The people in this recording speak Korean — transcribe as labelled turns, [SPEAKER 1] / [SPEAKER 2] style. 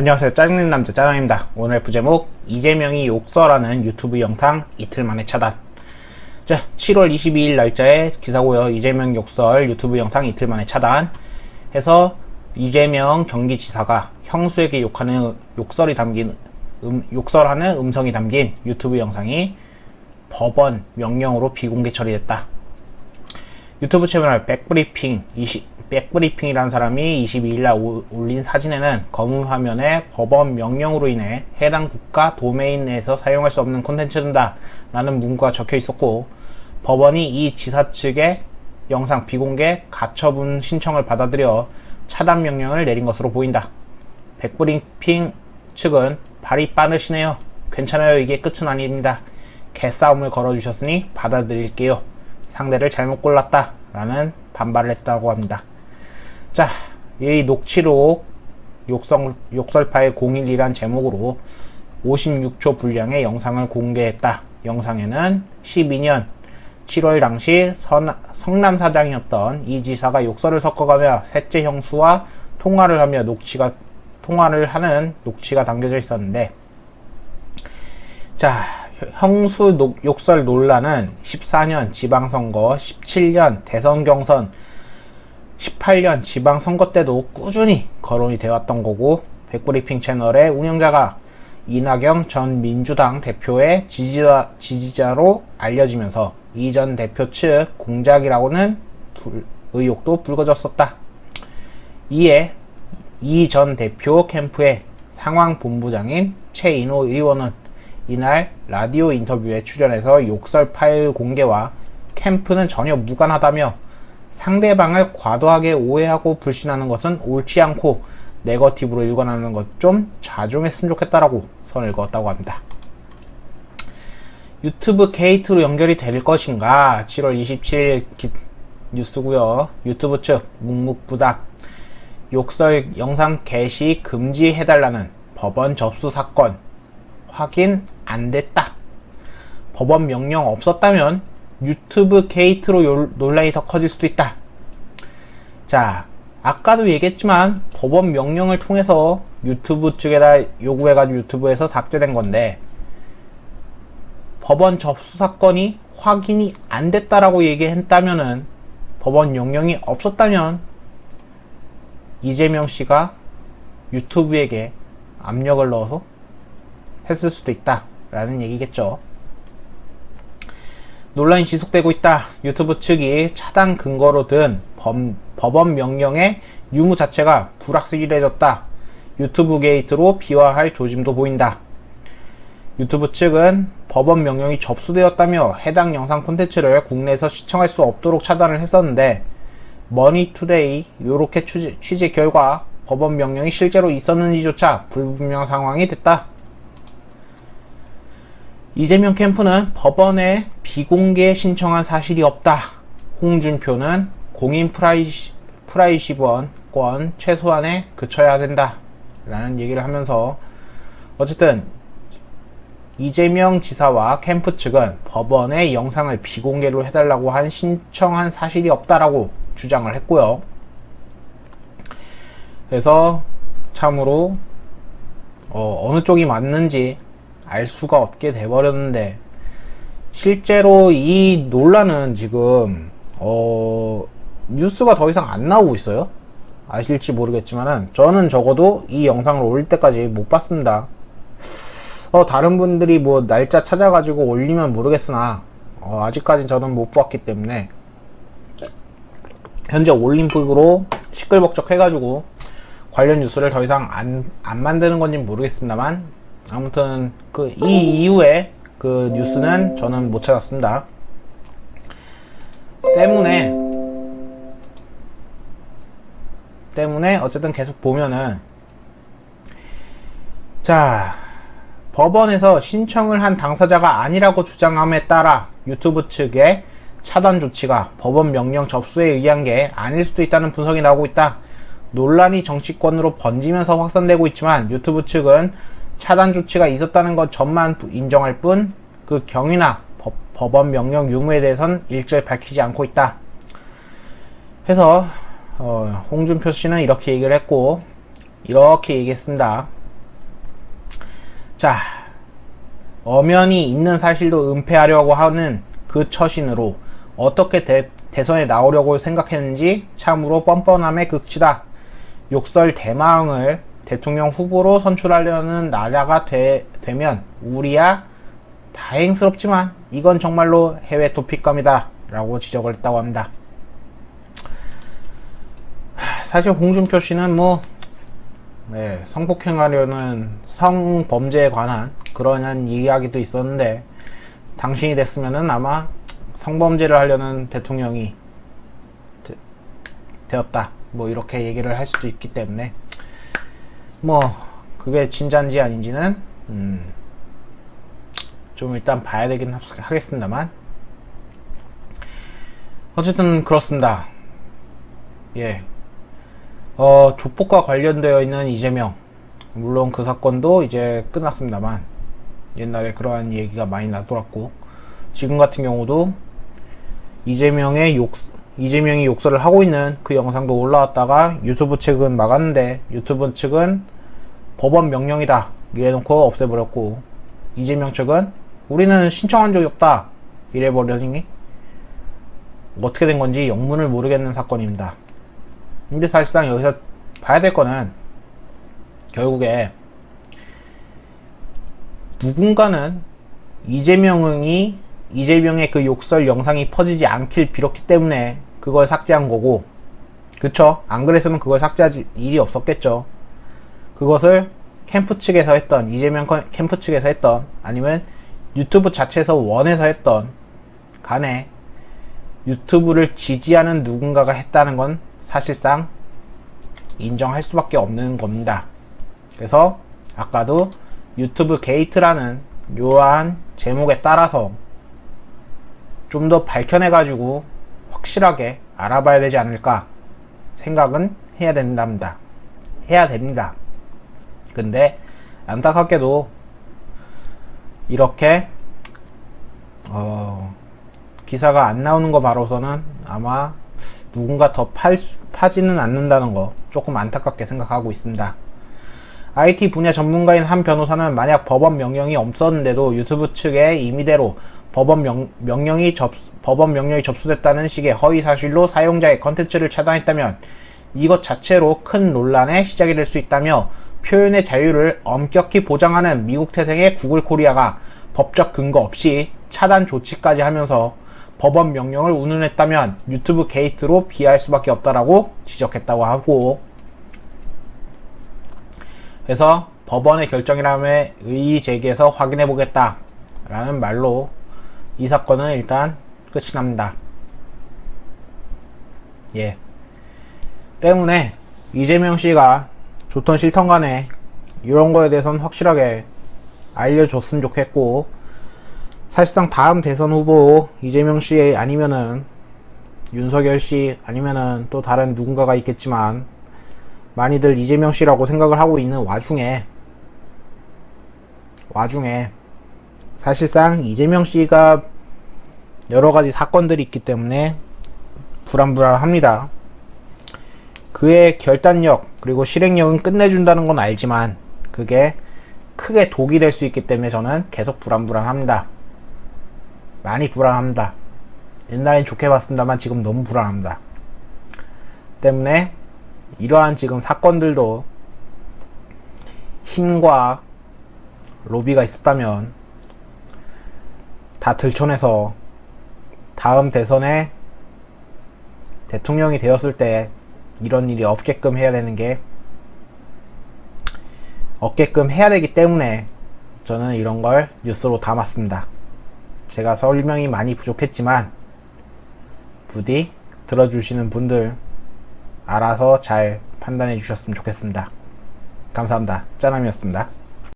[SPEAKER 1] 안녕하세요. 짜증낸 남자 짜장입니다. 오늘 부제목 이재명이 욕설하는 유튜브 영상 이틀 만에 차단. 자, 7월 22일 날짜에 기사고요. 이재명 욕설 유튜브 영상 이틀 만에 차단. 해서 이재명 경기지사가 형수에게 욕하는 욕설이 담긴 음, 욕설하는 음성이 담긴 유튜브 영상이 법원 명령으로 비공개 처리됐다. 유튜브 채널 백브리핑 20, 백브리핑이라는 사람이 22일날 올린 사진에는 검은 화면에 법원 명령으로 인해 해당 국가 도메인 내에서 사용할 수 없는 콘텐츠다 라는 문구가 적혀 있었고 법원이 이 지사 측의 영상 비공개 가처분 신청을 받아들여 차단 명령을 내린 것으로 보인다. 백브리핑 측은 발이 빠르시네요. 괜찮아요. 이게 끝은 아닙니다. 개싸움을 걸어주셨으니 받아들일게요. 상대를 잘못 골랐다. 라는 반발을 했다고 합니다. 자, 이 녹취록 욕설, 욕설 파일 012란 제목으로 56초 분량의 영상을 공개했다. 영상에는 12년 7월 당시 선, 성남 사장이었던 이 지사가 욕설을 섞어가며 셋째 형수와 통화를 하며 녹취가 통화를 하는 녹취가 담겨져 있었는데 자 형수 녹, 욕설 논란은 14년 지방선거, 17년 대선 경선, 18년 지방선거 때도 꾸준히 거론이 되었던 거고 백브리핑 채널의 운영자가 이낙영 전 민주당 대표의 지지자, 지지자로 알려지면서 이 전 대표 측 공작이라고는 불, 의혹도 불거졌었다. 이에 이 전 대표 캠프의 상황본부장인 최인호 의원은 이날 라디오 인터뷰에 출연해서 욕설 파일 공개와 캠프는 전혀 무관하다며 상대방을 과도하게 오해하고 불신하는 것은 옳지 않고 네거티브로 일관하는 것 좀 자중했으면 좋겠다라고 선을 그었다고 합니다. 유튜브 게이트로 연결이 될 것인가? 7월 27일 기, 뉴스고요. 유튜브 측 묵묵부답 욕설 영상 게시 금지해달라는 법원 접수 사건 확인 안 됐다. 법원 명령 없었다면 유튜브 게이트로 논란이 더 커질 수도 있다. 자, 아까도 얘기했지만 법원 명령을 통해서 유튜브 측에다 요구해가지고 유튜브에서 삭제된 건데 법원 접수 사건이 확인이 안 됐다라고 얘기했다면은 법원 명령이 없었다면 이재명 씨가 유튜브에게 압력을 넣어서 했을 수도 있다 라는 얘기겠죠. 논란이 지속되고 있다. 유튜브 측이 차단 근거로 든 범, 법원 명령의 유무 자체가 불확실해졌다. 유튜브 게이트로 비화할 조짐도 보인다. 유튜브 측은 법원 명령이 접수되었다며 해당 영상 콘텐츠를 국내에서 시청할 수 없도록 차단을 했었는데 머니투데이 이렇게 취재, 취재 결과 법원 명령이 실제로 있었는지조차 불분명 상황이 됐다. 이재명 캠프는 법원에 비공개 신청한 사실이 없다. 홍준표는 공인 프라이시, 프라이시권 최소한에 그쳐야 된다. 라는 얘기를 하면서 어쨌든 이재명 지사와 캠프 측은 법원에 영상을 비공개로 해달라고 한 신청한 사실이 없다라고 주장을 했고요. 그래서 참으로 어, 어느 쪽이 맞는지 알 수가 없게 돼버렸는데 실제로 이 논란은 지금 어 뉴스가 더 이상 안 나오고 있어요. 아실지 모르겠지만은 저는 적어도 이 영상을 올릴 때까지 못 봤습니다. 어 다른 분들이 뭐 날짜 찾아가지고 올리면 모르겠으나 어, 아직까지 저는 못 봤기 때문에 현재 올림픽으로 시끌벅적 해가지고 관련 뉴스를 더 이상 안, 안 만드는 건지 모르겠습니다만 아무튼 그 이 이후에 그 뉴스는 저는 못 찾았습니다. 때문에 때문에 어쨌든 계속 보면은 자 법원에서 신청을 한 당사자가 아니라고 주장함에 따라 유튜브 측의 차단 조치가 법원 명령 접수에 의한 게 아닐 수도 있다는 분석이 나오고 있다. 논란이 정치권으로 번지면서 확산되고 있지만 유튜브 측은 차단 조치가 있었다는 것 전만 인정할 뿐 그 경위나 법, 법원 명령 유무에 대해선 일절 밝히지 않고 있다. 해서 어, 홍준표 씨는 이렇게 얘기를 했고 이렇게 얘기했습니다. 자, 엄연히 있는 사실도 은폐하려고 하는 그 처신으로 어떻게 대, 대선에 나오려고 생각했는지 참으로 뻔뻔함의 극치다. 욕설 대망을 대통령 후보로 선출하려는 나라가 되, 되면 우리야 다행스럽지만 이건 정말로 해외 도피감이다 라고 지적을 했다고 합니다. 하, 사실 홍준표 씨는 뭐 네, 성폭행하려는 성범죄에 관한 그러한 이야기도 있었는데 당신이 됐으면은 아마 성범죄를 하려는 대통령이 되, 되었다. 뭐 이렇게 얘기를 할 수도 있기 때문에 뭐 그게 진짠지 아닌지는 음, 좀 일단 봐야 되긴 하겠습니다만 어쨌든 그렇습니다. 예. 어, 조폭과 관련되어 있는 이재명. 물론 그 사건도 이제 끝났습니다만, 옛날에 그러한 얘기가 많이 나돌았고, 지금 같은 경우도 이재명의 욕, 이재명이 욕설을 하고 있는 그 영상도 올라왔다가 유튜브 측은 막았는데, 유튜브 측은 법원 명령이다. 이래놓고 없애버렸고, 이재명 측은 우리는 신청한 적이 없다. 이래버려니, 어떻게 된 건지 영문을 모르겠는 사건입니다. 근데 사실상 여기서 봐야 될 거는 결국에 누군가는 이재명이 이재명의 그 욕설 영상이 퍼지지 않길 빌었기 때문에 그걸 삭제한 거고 그쵸? 안 그랬으면 그걸 삭제할 일이 없었겠죠. 그것을 캠프 측에서 했던 이재명 캠프 측에서 했던 아니면 유튜브 자체에서 원해서 했던 간에 유튜브를 지지하는 누군가가 했다는 건 사실상 인정할 수밖에 없는 겁니다. 그래서 아까도 유튜브 게이트라는 이러한 제목에 따라서 좀 더 밝혀내가지고 확실하게 알아봐야 되지 않을까 생각은 해야 된답니다. 해야 됩니다. 근데 안타깝게도 이렇게 어, 기사가 안 나오는 거 바로서는 아마 누군가 더 팔, 파지는 않는다는 거 조금 안타깝게 생각하고 있습니다. IT 분야 전문가인 한 변호사는 만약 법원 명령이 없었는데도 유튜브 측의 임의대로 법원 명, 명령이 접, 법원 명령이 접수됐다는 식의 허위 사실로 사용자의 컨텐츠를 차단했다면 이것 자체로 큰 논란의 시작이 될 수 있다며 표현의 자유를 엄격히 보장하는 미국 태생의 구글 코리아가 법적 근거 없이 차단 조치까지 하면서 법원 명령을 운운했다면 유튜브 게이트로 비할 수밖에 없다라고 지적했다고 하고 그래서 법원의 결정이라며 의의 제기해서 확인해 보겠다 라는 말로 이 사건은 일단 끝이 납니다. 예. 때문에 이재명 씨가 좋던 싫던 간에 이런 거에 대해서는 확실하게 알려줬으면 좋겠고 사실상 다음 대선 후보 이재명 씨 아니면은 윤석열 씨 아니면은 또 다른 누군가가 있겠지만 많이들 이재명 씨라고 생각을 하고 있는 와중에 와중에 사실상 이재명 씨가 여러 가지 사건들이 있기 때문에 불안불안합니다. 그의 결단력 그리고 실행력은 끝내준다는 건 알지만 그게 크게 독이 될 수 있기 때문에 저는 계속 불안불안합니다. 많이 불안합니다. 옛날엔 좋게 봤습니다만 지금 너무 불안합니다. 때문에 이러한 지금 사건들도 힘과 로비가 있었다면 다 들춰내서 다음 대선에 대통령이 되었을 때 이런 일이 없게끔 해야 되는 게 없게끔 해야 되기 때문에 저는 이런 걸 뉴스로 담았습니다. 제가 설명이 많이 부족했지만 부디 들어주시는 분들 알아서 잘 판단해 주셨으면 좋겠습니다. 감사합니다. 짜남이었습니다.